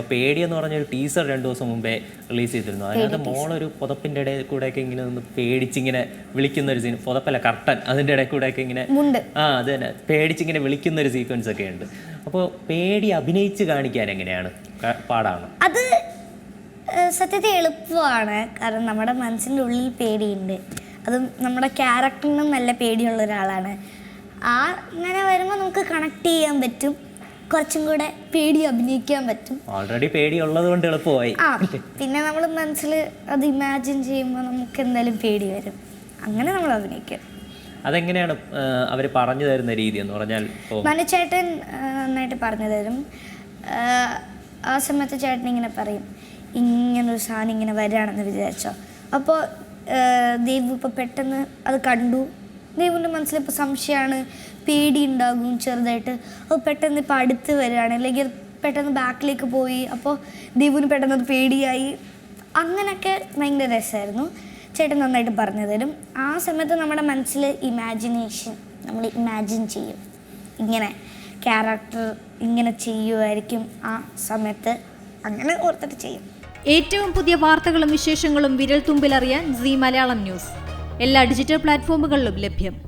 പേടി എന്ന് പറഞ്ഞ ഒരു ടീസർ രണ്ടു ദിവസം മുമ്പേ റിലീസ് ചെയ്തിരുന്നു. അതിനകത്ത് മോളൊരു പുതപ്പിന്റെ ഇടയിൽ കൂടെ ഒക്കെ ഇങ്ങനെ ഒന്ന് പേടിച്ചിങ്ങനെ വിളിക്കുന്ന ഒരു സീൻ പുതപ്പല്ല കർട്ടൻ അതിന്റെ ഇടയിൽ കൂടെ ഒക്കെ ഇങ്ങനെ ആ അത് തന്നെ. പേടിച്ചിങ്ങനെ വിളിക്കുന്ന ഒരു സീക്വൻസ് ഒക്കെ ഉണ്ട്. അപ്പോൾ പേടി അഭിനയിച്ച് കാണിക്കാൻ എങ്ങനെയാണ്? പാടാണ്? അത് സത്യത്തിൽ എളുപ്പമാണ്. കാരണം നമ്മുടെ മനസ്സിന്റെ ഉള്ളിൽ പേടിയുണ്ട്. അതും നമ്മുടെ ക്യാരക്ടറിനും നല്ല പേടിയുള്ള ഒരാളാണ്. ആ അങ്ങനെ വരുമ്പോൾ നമുക്ക് കണക്ട് ചെയ്യാൻ പറ്റും. കുറച്ചും കൂടെ പേടി അഭിനയിക്കാൻ പറ്റും. ഓൾറെഡി പേടി ഉള്ളത് കൊണ്ട് എളുപ്പമായി. ആ പിന്നെ നമ്മൾ മനസ്സിൽ അത് ഇമാജിൻ ചെയ്യുമ്പോൾ നമുക്ക് എന്തായാലും പേടി വരും. അങ്ങനെ നമ്മൾ അഭിനയിക്കും. അതെങ്ങനെയാണ് അവർ പറഞ്ഞു തരുന്ന രീതി എന്ന് പറഞ്ഞാൽ ഇപ്പോൾ മനുചേട്ടൻ നന്നായിട്ട് പറഞ്ഞു തരും. ആ, സമയത്ത് ചേട്ടൻ ഇങ്ങനെ പറയും ഇങ്ങനൊരു സാധനം ഇങ്ങനെ വരികയാണെന്ന് വിചാരിച്ചോ? അപ്പോൾ ദേവ് ഇപ്പോൾ പെട്ടെന്ന് അത് കണ്ടു. ദൈവന്റെ മനസ്സിൽ ഇപ്പോൾ സംശയമാണ് പേടി ഉണ്ടാകും ചെറുതായിട്ട്. അപ്പോൾ പെട്ടെന്ന് ഇപ്പോൾ അടുത്ത് വരികയാണ്. അല്ലെങ്കിൽ പെട്ടെന്ന് ബാക്കിലേക്ക് പോയി. അപ്പോൾ ദീപുവിന് പെട്ടെന്ന് അത് പേടിയായി. അങ്ങനെയൊക്കെ ഭയങ്കര രസമായിരുന്നു. ചേട്ടൻ നന്നായിട്ട് പറഞ്ഞു തരും. ആ സമയത്ത് നമ്മുടെ മനസ്സിൽ ഇമാജിനേഷൻ നമ്മൾ ഇമാജിൻ ചെയ്യും. ഇങ്ങനെ ക്യാരക്ടർ ഇങ്ങനെ ചെയ്യുമായിരിക്കും ആ സമയത്ത്. അങ്ങനെ ഓർത്തിട്ട് ചെയ്യും. ഏറ്റവും പുതിയ വാർത്തകളും വിശേഷങ്ങളും വിരൽ തുമ്പിലറിയാൻ സി മലയാളം ന്യൂസ്. എല്ലാ ഡിജിറ്റൽ പ്ലാറ്റ്ഫോമുകളിലും ലഭ്യം.